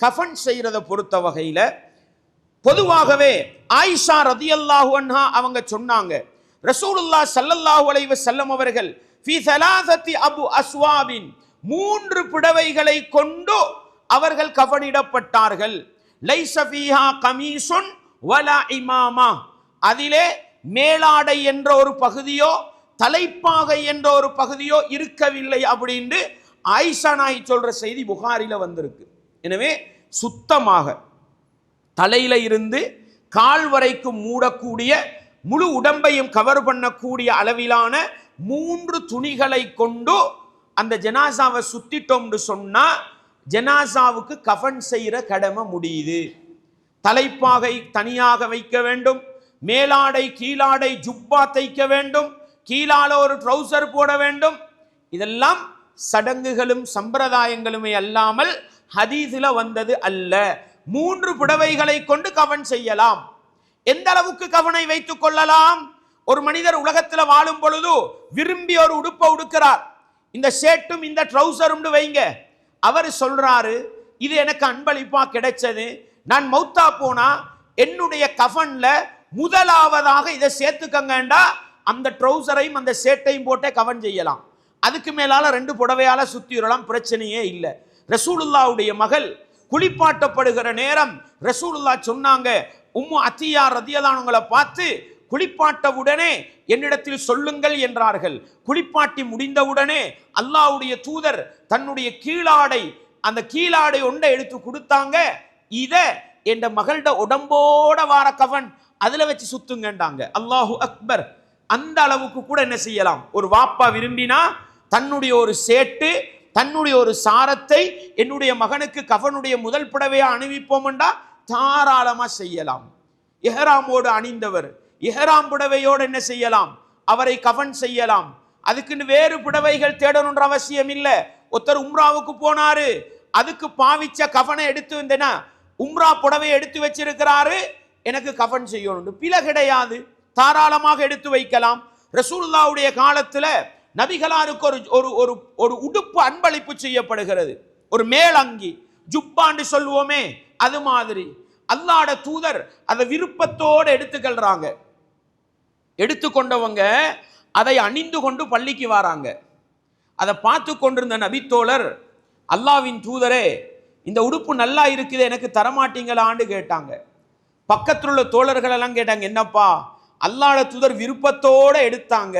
கஃன் செய்கிறத பொறுத்த வகையில் பொதுவாகவே ஆயிஷா ரதியல்லாஹு அன்ஹா அவங்க சொன்னாங்க ரசூலுல்லா சல்லல்லாஹு அலைவ செல்லம் அவர்கள் ஃபி சலாசத்தி அபு அஸ்வாபின் மூன்று புடவைகளை கொண்டு அவர்கள் கஃனிடப்பட்டார்கள். லைஸ கமீசுன் வலா இமாமா அதிலே மேலாடை என்ற ஒரு பகுதியோ தலைப்பாகை என்ற ஒரு பகுதியோ இருக்கவில்லை அப்படின்னு ஆயிஷா நாய் சொல்ற செய்தி புகாரில வந்திருக்கு. எனவே சுத்தமாக தலையில இருந்து கால் வரைக்கும் மூடக்கூடிய முழு உடம்பையும் கவர் பண்ணக்கூடிய அளவிலான மூன்று துணிகளை கொண்டு அந்த ஜனாசாவை சுத்திட்டோம்னு சொன்னா ஜனாசாவுக்கு கஃன் செய்கிற கடமை முடியுது. தலைப்பாகை தனியாக வைக்க வேண்டும் மேலாடை கீழாடை ஜுப்பா தைக்க வேண்டும் கீழால ஒரு ட்ரௌசர் போட வேண்டும். இதெல்லாம் சடங்குகளும் சம்பிரதாயங்களுமே அல்லாமல் ஹதீஸில் வந்தது அல்ல. மூன்று புடவைகளை கொண்டு கவன் செய்யலாம். எந்த அளவுக்கு கவனை வைத்துக் கொள்ளலாம்? ஒரு மனிதர் உலகத்தில் வாழும் பொழுது விரும்பி ஒரு உடுப்பை உடுக்கிறார். இந்த ஷர்ட்டும் இந்த ட்ரௌசரும் வைங்க. அவர் சொல்றாரு இது எனக்கு அன்பளிப்பா கிடைச்சது. நான் மௌத்தா போனா என்னுடைய கஃபன்ல முதலாவதாக இதை சேர்த்துக்கங்கண்டா. அந்த ட்ரௌசரையும் அந்த சேட்டையும் போட்டே கவன் செய்யலாம். அதுக்கு மேலால ரெண்டு புடவையால சுத்தி வரலாம். பிரச்சனையே இல்லை. ரசூலுல்லாவுடைய மகள் குளிப்பாட்டப்படுகிற நேரம் ரசூலுல்லா சொன்னாங்க உம்மு அத்தியா ரதியலானுங்களை பார்த்து குளிப்பாட்டவுடனே என்னிடத்தில் சொல்லுங்கள் என்றார்கள். குளிப்பாட்டி முடிந்தவுடனே அல்லாஹ்வுடைய தூதர் தன்னுடைய கீழாடை அந்த கீழாடை ஒன்றை எடுத்து கொடுத்தாங்க. இத என்ற மகள்ட உடம்போட வார கவன் அதுல வச்சு சுத்துங்கண்டாங்க அல்லாஹு அக்பர். அந்த அளவுக்கு கூட என்ன செய்யலாம்? ஒரு வாப்பா விரும்பினா தன்னுடைய ஒரு சேட்டு தன்னுடைய ஒரு சாரத்தை என்னுடைய மகனுக்கு கஃபனுடைய முதல் புடவையாக அணிவிப்போம்டா? தாராளமாக செய்யலாம். எஹராமோடு அணிந்தவர் எஹராம் புடவையோடு என்ன செய்யலாம்? அவரை கவன் செய்யலாம். அதுக்குன்னு வேறு புடவைகள் தேடணுன்ற அவசியம் இல்லை. ஒருத்தர் உம்ராவுக்கு போனாரு அதுக்கு பாவிச்ச கவனை எடுத்து வந்தேனா உம்ரா புடவை எடுத்து வச்சிருக்கிறாரு எனக்கு கவன் செய்யணும் பில கிடையாது. தாராளமாக எடுத்து வைக்கலாம். ரசூல்லாவுடைய காலத்தில் நபிகளாருக்கு ஒரு ஒரு ஒரு ஒரு உடுப்பு அன்பளிப்பு செய்யப்படுகிறது. ஒரு மேலங்கி. ஜுப்பான்னு சொல்லுவோமே அது மாதிரி. அல்லாட தூதர் அதை விருப்பத்தோடு எடுத்துக்கொள்றாங்க. எடுத்துக்கொண்டவங்க அதை அணிந்து கொண்டு பள்ளிக்கு வராங்க. அதை பார்த்து கொண்டிருந்த நபித்தோழர் அல்லாவின் தூதரே இந்த உடுப்பு நல்லா இருக்குது எனக்கு தரமாட்டீங்களான்னு கேட்டாங்க. பக்கத்தில் உள்ள தோழர்கள் எல்லாம் கேட்டாங்க என்னப்பா அல்லாட தூதர் விருப்பத்தோட எடுத்தாங்க.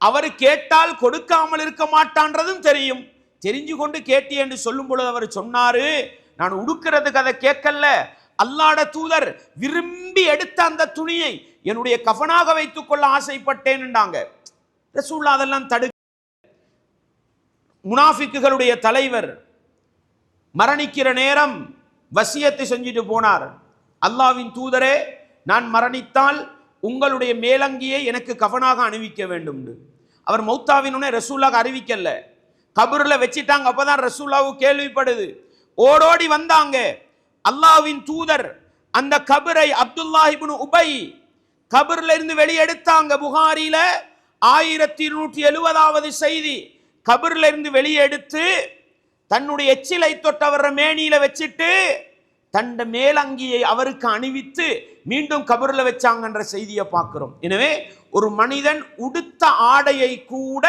அவர் கேட்டால் கொடுக்காமல் இருக்க மாட்டான்றதும் தெரியும். தெரிஞ்சு கொண்டு கேட்டி என்று சொல்லும் பொழுது அவர் சொன்னாரு நான் உடுக்கிறதுக்கு அதை கேட்கல. அல்லாட தூதர் விரும்பி எடுத்த அந்த துணியை என்னுடைய கஃனாக வைத்துக்கொள்ள கொள்ள ரசூல்லா அதெல்லாம் தடு முனாஃபிக்குகளுடைய தலைவர் மரணிக்கிற நேரம் வசியத்தை செஞ்சுட்டு போனார். அல்லாவின் தூதரே நான் மரணித்தால் உங்களுடைய மேலங்கியை எனக்கு கஃனாக அணிவிக்க வேண்டும் அவர் மௌத்தாவினுடனே ரசூல்லாக அறிவிக்கல. கபூரில் வச்சிட்டாங்க அப்பதான் ரசூல்லாவு கேள்விப்படுது. ஓடோடி வந்தாங்க. அல்லாவின் தூதர் அந்த கபரை அப்துல்லாஹிபின் உபை கபர்ல இருந்து வெளியெடுத்தாங்க புகாரில. ஆயிரத்தி இருநூற்றி எழுபதாவது செய்தி கபர்ல இருந்து வெளியெடுத்து தன்னுடைய எச்சிலை தொட்டவர் மேனியில வச்சுட்டு தண்ட மேலங்கியை அவருக்கு அணிவித்து மீண்டும் கபரில் வச்சாங்கன்ற செய்தியை பார்க்கிறோம். எனவே ஒரு மனிதன் உடுத்த ஆடையை கூட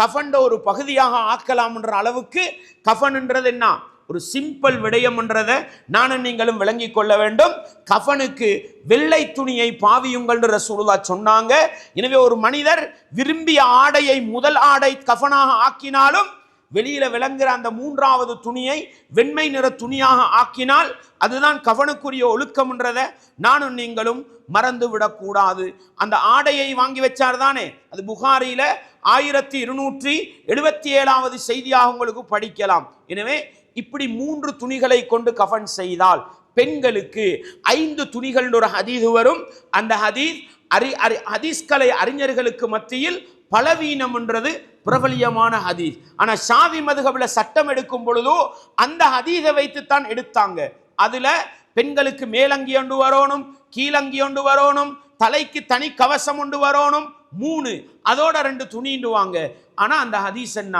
கஃபண்ட ஒரு பகுதியாக ஆக்கலாம்ன்ற அளவுக்கு கஃபன்ன்றது என்ன? ஒரு சிம்பிள் விடயம்ன்றதை நானும் நீங்களும் விளங்கிக் கொள்ள வேண்டும். கஃபனுக்கு வெள்ளை துணியை பாவியுங்கள்ன்ற ரசூலுல்லா சொன்னாங்க. எனவே ஒரு மனிதர் விரும்பிய ஆடையை முதல் ஆடை கஃபனாக ஆக்கினாலும் வெளியில விளங்குற அந்த மூன்றாவது துணியை வெண்மை நிற துணியாக ஆக்கினால் அதுதான் கவனுக்குரிய ஒழுக்கம்ன்றதை நானும் நீங்களும் மறந்து விடக்கூடாது. அந்த ஆடையை வாங்கி வச்சார் தானே? அது புகாரில ஆயிரத்தி இருநூற்றி எழுபத்தி ஏழாவது செய்தியாக உங்களுக்கு படிக்கலாம். எனவே இப்படி மூன்று துணிகளை கொண்டு கவன் செய்தால் பெண்களுக்கு ஐந்து துணிகள் ஒரு ஹதீது வரும். அந்த ஹதீஸ் அறி அறி ஹதீஸ்களை அறிஞர்களுக்கு மத்தியில் பலவீனம்ன்றது பிரபலியமான ஹதீஸ். ஆனால் ஷாவி மதுகபில் சட்டம் எடுக்கும் பொழுதோ அந்த ஹதீஸை வைத்துத்தான் எடுத்தாங்க. அதில் பெண்களுக்கு மேலங்கி ஒன்று வரணும் கீழங்கி ஒன்று வரணும் தலைக்கு தனி கவசம் ஒன்று வரணும் மூணு. அதோட ரெண்டு துணிண்டுவாங்க ஆனால் அந்த ஹதீஸ் என்ன?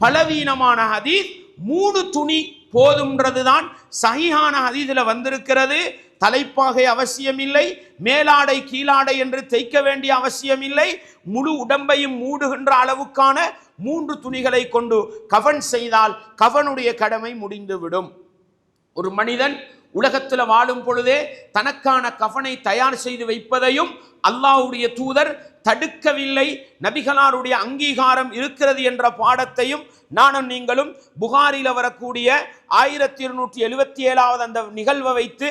பலவீனமான ஹதீஸ் மூணு துணி போதும்ன்றதுதான் சஹீஹான ஹதீஸில் வந்திருக்கிறது. தலைப்பாகை அவசியமில்லை மேலாடை கீழாடை என்று தைக்க வேண்டிய அவசியமில்லை. முழு உடம்பையும் மூடுகின்ற அளவுக்கான மூன்று துணிகளை கொண்டு கவன் செய்தால் கவனுடைய கடமை முடிந்துவிடும். ஒரு மனிதன் உலகத்தில் வாழும் பொழுதே தனக்கான கஃனை தயார் செய்து வைப்பதையும் அல்லாஹ்வுடைய தூதர் தடுக்கவில்லை. நபிகளாருடைய அங்கீகாரம் இருக்கிறது என்ற பாடத்தையும் நானும் நீங்களும் புகாரில் வரக்கூடிய ஆயிரத்தி இருநூற்றி எழுபத்தி ஏழாவது அந்த நிகழ்வை வைத்து